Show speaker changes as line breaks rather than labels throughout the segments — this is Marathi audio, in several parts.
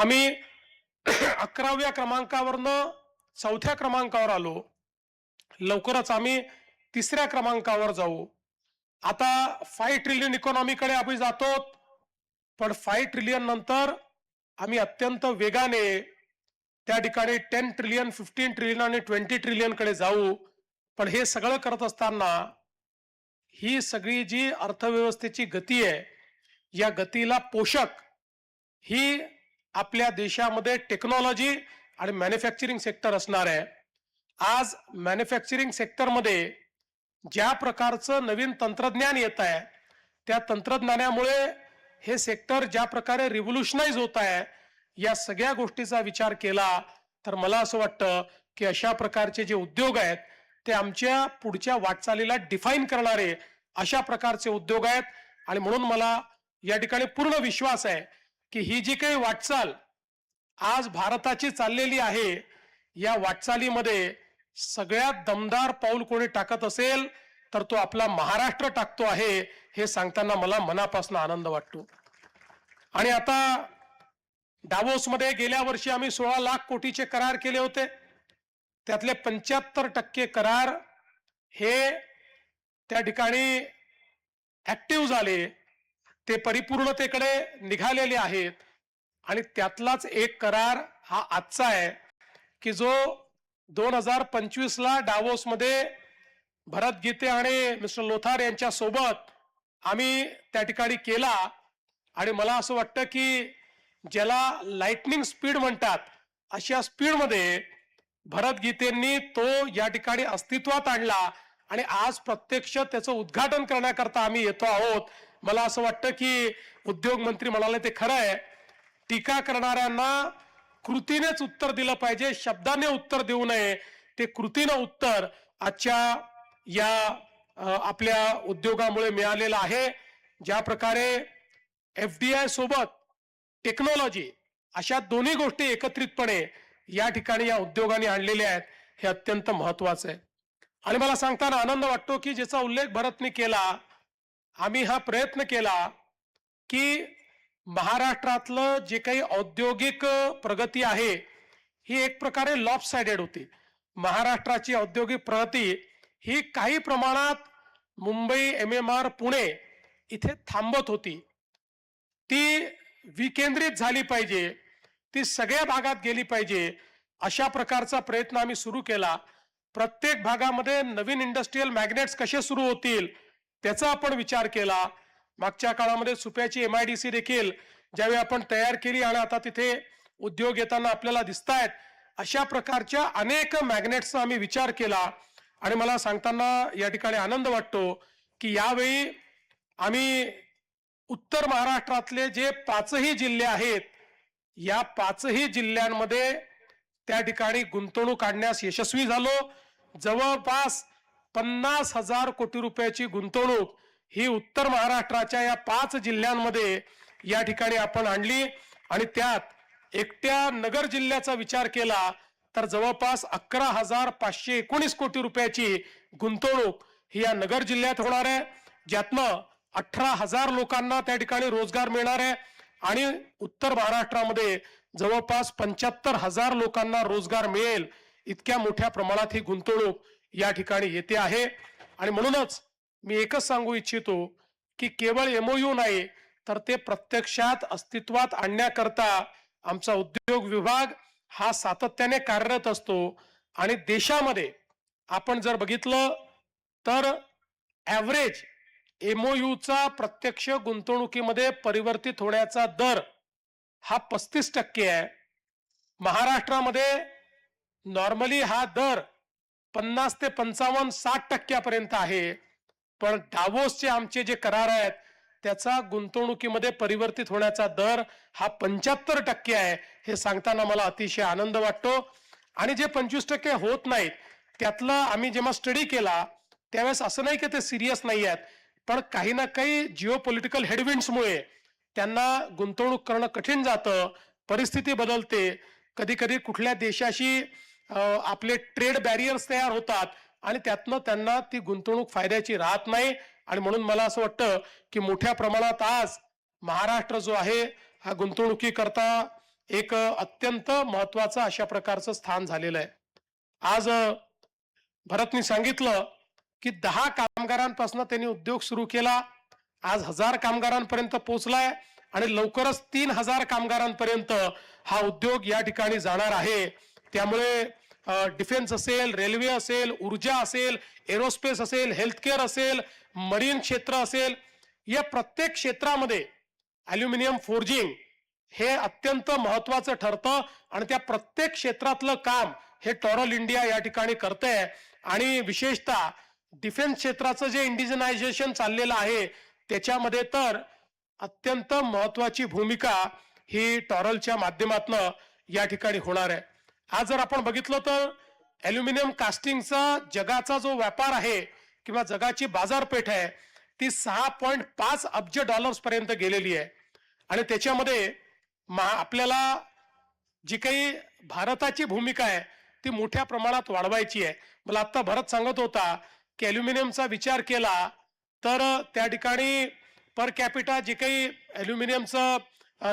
आम्ही अकराव्या क्रमांकावरनं चौथ्या क्रमांकावर आलो. लवकरच आम्ही तिसऱ्या क्रमांकावर जाऊ. आता फाय ट्रिलियन इकॉनॉमीकडे आम्ही जातो पण फाय ट्रिलियन नंतर आम्ही अत्यंत वेगाने त्या ठिकाणी टेन ट्रिलियन फिफ्टीन ट्रिलियन आणि ट्वेंटी ट्रिलियनकडे जाऊ. पण हे सगळं करत असताना ही सगळी जी अर्थव्यवस्थेची गती आहे या गतीला पोषक ही आपल्या देशामध्ये टेक्नॉलॉजी आणि मॅन्युफॅक्चरिंग सेक्टर असणार आहे. आज मॅन्युफॅक्चरिंग सेक्टरमध्ये ज्या प्रकारचं नवीन तंत्रज्ञान येत आहे त्या तंत्रज्ञानामुळे हे सेक्टर ज्या प्रकारे रिव्होल्युशनाइज होत आहे या सगळ्या गोष्टीचा विचार केला तर मला असं वाटतं की अशा प्रकारचे जे उद्योग आहेत ते आमच्या पुढच्या वाटचालीला डिफाईन करणारे अशा प्रकारचे उद्योग आहेत. आणि म्हणून मला या ठिकाणी पूर्ण विश्वास आहे की ही जी काही वाटचाल आज भारताची चाललेली आहे या वाटचालीमध्ये सगळ्यात दमदार पाऊल कोणी टाकत असेल तर तो आपला महाराष्ट्र टाकतो आहे हे सांगताना मला मनापासून आनंद वाटतो. आणि आता डावोसमध्ये गेल्या वर्षी आम्ही सोळा लाख कोटीचे करार केले होते. त्यातले पंच्याहत्तर टक्के करार हे त्या ठिकाणी ऍक्टिव्ह झाले. ते परिपूर्णतेकडे निघालेले आहेत. आणि त्यातलाच एक करार हा आजचा आहे की जो दोन हजार पंचवीस ला डावोस मध्ये भरत गीते आणि मिस्टर लोथार यांच्या सोबत आम्ही त्या ठिकाणी केला. आणि मला असं वाटतं की ज्याला लाइटनिंग स्पीड म्हणतात अशा स्पीडमध्ये भरत गीतेंनी तो या ठिकाणी अस्तित्वात आणला. आणि आज प्रत्यक्ष त्याचं उद्घाटन करण्याकरता आम्ही येतो आहोत. मला असं वाटतं की उद्योग मंत्री म्हणाले ते खरं आहे. टीका करणाऱ्यांना कृतीनेच उत्तर दिलं पाहिजे शब्दाने उत्तर देऊ नये. ते कृतीनं उत्तर आजच्या या आपल्या उद्योगामुळे मिळालेलं आहे. ज्या प्रकारे एफ डी आय सोबत टेक्नॉलॉजी अशा दोन्ही गोष्टी एकत्रितपणे या ठिकाणी या उद्योगाने आणलेल्या आहेत हे अत्यंत महत्वाचं आहे. आणि मला सांगताना आनंद वाटतो की ज्याचा उल्लेख भरतने केला आम्ही हा प्रयत्न केला की महाराष्ट्रातलं जे काही औद्योगिक प्रगती आहे ही एक प्रकारे लॉप साइडेड होती. महाराष्ट्राची औद्योगिक प्रगती ही काही प्रमाणात Mumbai M M R Pune इथे थांबत होती. ती विकेंद्रित झाली पाहिजे ती सगळ्या भागात गेली पाहिजे अशा प्रकारचा प्रयत्न आम्ही सुरू केला. प्रत्येक भागामध्ये नवीन इंडस्ट्रीयल मॅग्नेट्स कसे सुरू होतील त्याचा आपण विचार केला. मागच्या काळामध्ये सुप्याची एम आय डी सी देखील ज्यावेळी आपण तयार केली आणि आता तिथे उद्योग येताना आपल्याला दिसत आहेत अशा प्रकारच्या अनेक मॅग्नेट्सचा आम्ही विचार केला. आणि मला सांगताना या ठिकाणी आनंद वाटतो की यावेळी आम्ही उत्तर महाराष्ट्रातले जे पाचही जिल्हे आहेत या पाचही जिल्ह्यांमध्ये त्या ठिकाणी गुंतवणूक काढण्यास यशस्वी झालो. जवळपास पन्नास हजार कोटी रुपयाची गुंतवणूक ही उत्तर महाराष्ट्राच्या या पाच जिल्ह्यांमध्ये या ठिकाणी आपण आणली आणि त्यात एकट्या नगर जिल्ह्याचा विचार केला तर जवळपास अकरा हजार पाचशे एकोणीस कोटी रुपयाची गुंतवणूक ही या नगर जिल्ह्यात होणार आहे. ज्यातनं अठरा हजार लोकांना त्या ठिकाणी रोजगार मिळणार आहे आणि उत्तर महाराष्ट्रामध्ये जवळपास पंच्याहत्तर हजार लोकांना रोजगार मिळेल. इतक्या मोठ्या प्रमाणात ही गुंतवणूक या ठिकाणी येते आहे. आणि म्हणूनच मी एकच सांगू इच्छितो की केवळ एमओयू नाही तर ते प्रत्यक्षात अस्तित्वात आणण्याकरता आमचा उद्योग विभाग हा सातत्याने कार्यरत असतो. आणि देशामध्ये आपण जर बघितलं तर ॲव्हरेज एमओयूचा प्रत्यक्ष गुंतवणुकीमध्ये परिवर्तित होण्याचा दर हा पस्तीस टक्के आहे. महाराष्ट्रामध्ये नॉर्मली हा दर पन्नास ते पंचावन्न साठ टक्क्यापर्यंत आहे. पण डावोसचे आमचे जे करार आहेत त्याचा गुंतवणुकीमध्ये परिवर्तित होण्याचा दर हा पंच्याहत्तर टक्के आहे हे सांगताना मला अतिशय आनंद वाटतो. आणि जे पंचवीस टक्के होत नाहीत त्यातलं आम्ही जेव्हा स्टडी केला त्यावेळेस असं नाही की ते सिरियस नाही आहेत पण काही ना काही जिओ पॉलिटिकल हेडविंड्समुळे त्यांना गुंतवणूक करणं कठीण जातं परिस्थिती बदलते. कधी कधी कुठल्या देशाशी आपले ट्रेड बॅरियर्स तयार होतात आणि त्यातनं त्यांना ती गुंतवणूक फायद्याची राहत नाही. आणि म्हणून मला असं वाटतं की मोठ्या प्रमाणात आज महाराष्ट्र जो आहे हा गुंतवणुकीकरता एक अत्यंत महत्वाचं अशा प्रकारचं स्थान झालेलं आहे. आज भरतनी सांगितलं की दहा कामगारांपासून त्यांनी उद्योग सुरू केला. आज हजार कामगारांपर्यंत पोहोचलाय आणि लवकरच तीन हजार कामगारांपर्यंत हा उद्योग या ठिकाणी जाणार आहे. त्यामुळे डिफेन्स असेल रेल्वे असेल ऊर्जा असेल एरोस्पेस असेल हेल्थकेअर असेल मरीन क्षेत्र असेल या प्रत्येक क्षेत्रामध्ये अल्युमिनियम फोर्जिंग हे अत्यंत महत्वाचं ठरतं आणि त्या प्रत्येक क्षेत्रातलं काम हे टॉरल इंडिया या ठिकाणी करते आणि विशेषतः डिफेन्स क्षेत्राचं जे इंडिजनायझेशन चाललेलं आहे त्याच्यामध्ये तर अत्यंत महत्वाची भूमिका ही टॉरलच्या माध्यमातून या ठिकाणी होणार आहे. आज जर आपण बघितलं तर अल्युमिनियम कास्टिंगचा जगाचा जो व्यापार आहे किंवा जगाची बाजारपेठ आहे ती सहा पॉईंट पाच अब्ज डॉलर्स पर्यंत गेलेली आहे. आणि त्याच्यामध्ये मा- आपल्याला जी काही भारताची भूमिका आहे ती मोठ्या प्रमाणात वाढवायची आहे. मला आत्ता भरत सांगत होता की अल्युमिनियमचा विचार केला तर त्या ठिकाणी पर कॅपिटा जे काही अल्युमिनियमचा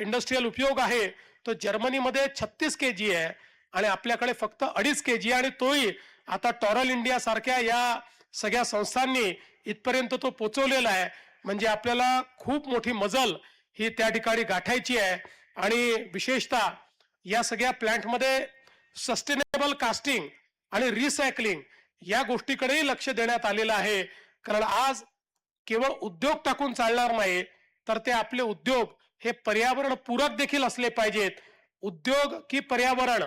इंडस्ट्रीयल उपयोग आहे तो जर्मनीमध्ये छत्तीस के जी आहे. आणि आपल्याकडे फक्त अडीच के जी आणि तोही आता टॉरल इंडिया सारख्या या सगळ्या संस्थांनी इथपर्यंत तो पोचवलेला आहे. म्हणजे आपल्याला खूप मोठी मजल ही त्या ठिकाणी गाठायची आहे. आणि विशेषतः या सगळ्या प्लॅन्टमध्ये सस्टेनेबल कास्टिंग आणि रिसायकलिंग या गोष्टीकडेही लक्ष देण्यात आलेलं आहे. कारण आज केवळ उद्योग टाकून चालणार नाही तर ते आपले उद्योग हे पर्यावरण पूरक देखील असले पाहिजेत. उद्योग की पर्यावरण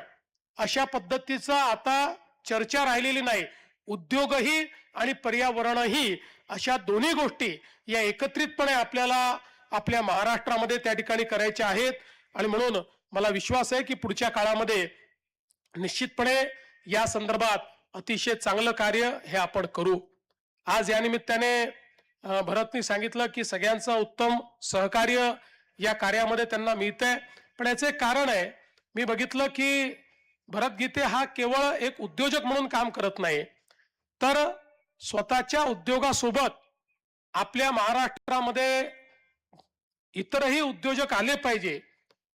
अशा पद्धतीचा आता चर्चा राहिलेली नाही. उद्योगही आणि पर्यावरणही अशा दोन्ही गोष्टी या एकत्रितपणे आपल्याला आपल्या महाराष्ट्रामध्ये त्या ठिकाणी करायच्या आहेत. आणि म्हणून मला विश्वास आहे की पुढच्या काळामध्ये निश्चितपणे या संदर्भात अतिशय चांगलं कार्य हे आपण करू. आज या निमित्ताने भरतनी सांगितलं की सगळ्यांचं उत्तम सहकार्य या कार्यामध्ये त्यांना मिळतंय. पण याचं एक कारण आहे. मी बघितलं की भरत गीते हा केवळ एक उद्योजक म्हणून काम करत नाही तर स्वतःच्या उद्योगासोबत आपल्या महाराष्ट्रामध्ये इतरही उद्योजक आले पाहिजे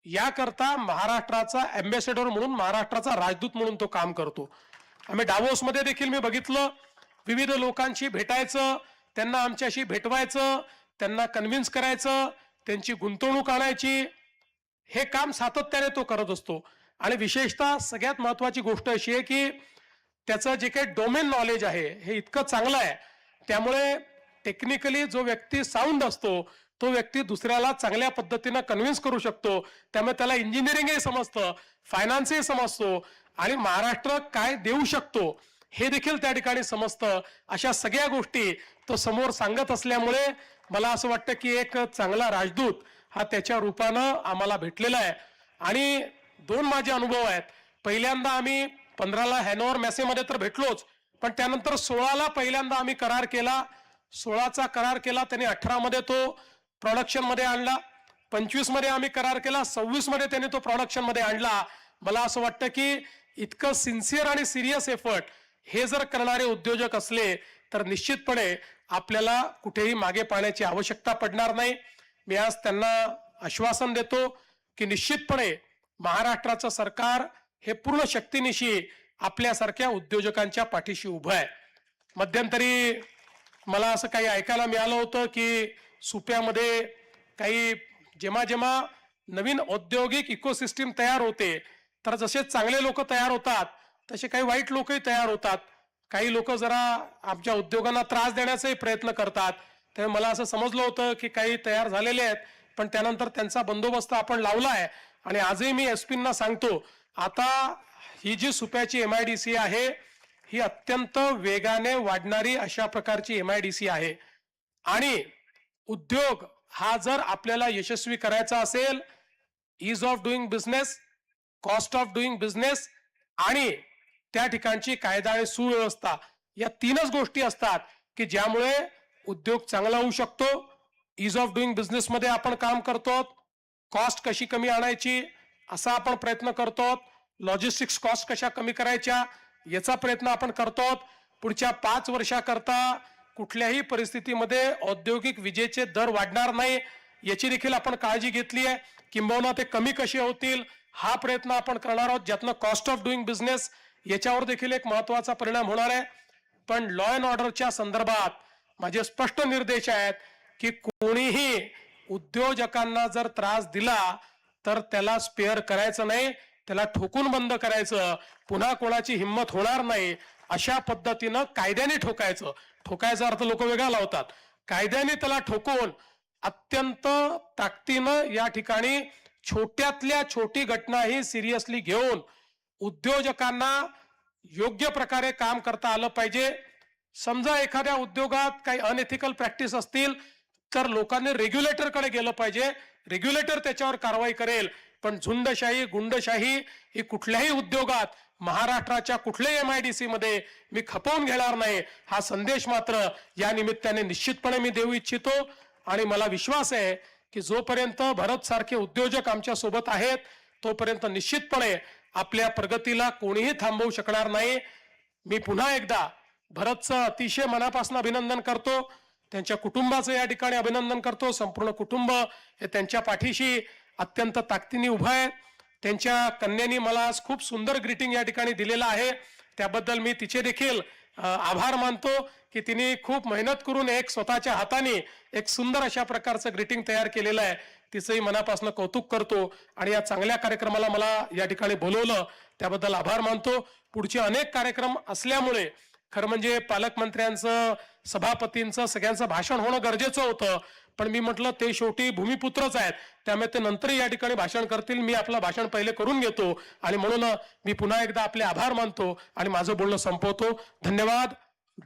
याकरता महाराष्ट्राचा अँबॅसेडर म्हणून महाराष्ट्राचा राजदूत म्हणून तो काम करतो. आम्ही डावोस मध्ये देखील मी बघितलं विविध लोकांशी भेटायचं त्यांना आमच्याशी भेटवायचं त्यांना कन्व्हिन्स करायचं त्यांची गुंतवणूक आणायची हे काम सातत्याने तो करत असतो. आणि विशेषतः सगळ्यात महत्वाची गोष्ट अशी आहे की त्याचं जे काही डोमेन नॉलेज आहे हे इतकं चांगलं आहे. त्यामुळे टेक्निकली जो व्यक्ती साऊंड असतो तो व्यक्ती दुसऱ्याला चांगल्या पद्धतीनं कन्व्हिन्स करू शकतो. त्यामुळे त्याला इंजिनिअरिंगही समजतं फायनान्सही समजतो आणि महाराष्ट्र काय देऊ शकतो हे देखील त्या ठिकाणी समजतं. अशा सगळ्या गोष्टी तो समोर सांगत असल्यामुळे मला असं वाटतं की एक चांगला राजदूत हा त्याच्या रूपानं आम्हाला भेटलेला आहे. आणि दोन माझे अनुभव आहेत. पहिल्यांदा आम्ही पंधराला हॅनोवर मॅसेमध्ये तर भेटलोच पण त्यानंतर सोळाला पहिल्यांदा आम्ही करार केला. सोळाचा करार केला त्याने अठरामध्ये तो प्रॉडक्शनमध्ये आणला. पंचवीसमध्ये आम्ही करार केला सव्वीसमध्ये त्याने तो प्रॉडक्शनमध्ये आणला. मला असं वाटतं की इतकं सिन्सिअर आणि सिरियस एफर्ट हे जर करणारे उद्योजक असले तर निश्चितपणे आपल्याला कुठेही मागे पाहण्याची आवश्यकता पडणार नाही. मी आज त्यांना आश्वासन देतो की निश्चितपणे महाराष्ट्राचं सरकार हे पूर्ण शक्तीनिशी आपल्यासारख्या उद्योजकांच्या पाठीशी उभं आहे. मध्यंतरी मला असं काही ऐकायला मिळालं होतं की सुप्यामध्ये काही जेव्हा जेव्हा नवीन औद्योगिक इकोसिस्टीम तयार होते तर जसे चांगले लोक तयार होतात तसे काही वाईट लोकही तयार होतात. काही लोक जरा आमच्या उद्योगांना त्रास देण्याचाही प्रयत्न करतात. त्यामुळे मला असं समजलं होतं की काही तयार झालेले आहेत पण त्यानंतर त्यांचा बंदोबस्त आपण लावला आहे. आणि आजही मी एस पींना सांगतो आता ही जी सुप्याची एम आय डी सी आहे ही अत्यंत वेगाने वाढणारी अशा प्रकारची एम आय डी सी आहे. आणि उद्योग हा जर आपल्याला यशस्वी करायचा असेल ease of doing business cost of doing business आणि त्या ठिकाणची कायदा आणि सुव्यवस्था या तीनच गोष्टी असतात की ज्यामुळे उद्योग चांगला होऊ शकतो इज ऑफ डुईंग बिझनेसमध्ये आपण काम करतो कॉस्ट कशी कमी आणायची असा आपण प्रयत्न करतो. लॉजिस्टिक्स कॉस्ट कशा कमी करायच्या याचा प्रयत्न आपण करतो. पुढच्या पाच वर्षाकरता कुठल्याही परिस्थितीमध्ये औद्योगिक विजेचे दर वाढणार नाही याची देखील आपण काळजी घेतली आहे. किंबहुना ते कमी कसे होतील हा प्रयत्न आपण करणार आहोत ज्यातनं कॉस्ट ऑफ डुईंग बिझनेस याच्यावर देखील एक महत्त्वाचा परिणाम होणार आहे. पण लॉ अँड ऑर्डरच्या संदर्भात माझे स्पष्ट निर्देश आहेत की कोणीही उद्योजकांना जर त्रास दिला तर त्याला स्पेअर करायचं नाही त्याला ठोकून बंद करायचं पुन्हा कोणाची हिंमत होणार नाही अशा पद्धतीनं कायद्याने ठोकायचं. ठोकायचा अर्थ लोक वेगळा लावतात. कायद्याने त्याला ठोकून अत्यंत ताकदीनं या ठिकाणी छोट्यातल्या छोटी घटनाही सिरियसली घेऊन उद्योजकांना योग्य प्रकारे काम करता आलं पाहिजे. समजा एखाद्या उद्योगात काही अनएथिकल प्रॅक्टिस असतील तर लोकांनी रेग्युलेटरकडे गेलं पाहिजे. रेग्युलेटर त्याच्यावर कारवाई करेल. पण झुंडशाही गुंडशाही ही कुठल्याही उद्योगात महाराष्ट्राच्या कुठल्याही एम आय डी सी मध्ये मी खपवून घेणार नाही. हा संदेश मात्र या निमित्ताने निश्चितपणे मी देऊ इच्छितो. आणि मला विश्वास आहे की जोपर्यंत भरत सारखे उद्योजक आमच्यासोबत आहेत तोपर्यंत निश्चितपणे आपल्या प्रगतीला कोणीही थांबवू शकणार नाही. मी पुन्हा एकदा भरतचं अतिशय मनापासून अभिनंदन करतो. त्यांच्या कुटुंबाचं या ठिकाणी अभिनंदन करतो. संपूर्ण कुटुंब हे त्यांच्या पाठीशी अत्यंत ताकदीने उभं आहे. त्यांच्या कन्यानी मला आज खूप सुंदर ग्रीटिंग या ठिकाणी दिलेलं आहे. त्याबद्दल मी तिचे देखील आभार मानतो की तिने खूप मेहनत करून एक स्वतःच्या हाताने एक सुंदर अशा प्रकारचं ग्रीटिंग तयार केलेलं आहे. तिचंही मनापासून कौतुक करतो आणि या चांगल्या कार्यक्रमाला मला या ठिकाणी बोलवलं. त्याबद्दल आभार मानतो. पुढचे अनेक कार्यक्रम असल्यामुळे खरं म्हणजे पालकमंत्र्यांचं सभापतींचं सगळ्यांचं भाषण होणं गरजेचं होतं. पण मी म्हटलं ते शेवटी भूमिपुत्रच आहेत. त्यामुळे ते नंतर या ठिकाणी भाषण करतील. मी आपलं भाषण पहिले करून घेतो. आणि म्हणून मी पुन्हा एकदा आपले आभार मानतो. आणि माझं बोलणं संपवतो. धन्यवाद.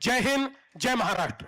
जय हिंद. जय महाराष्ट्र.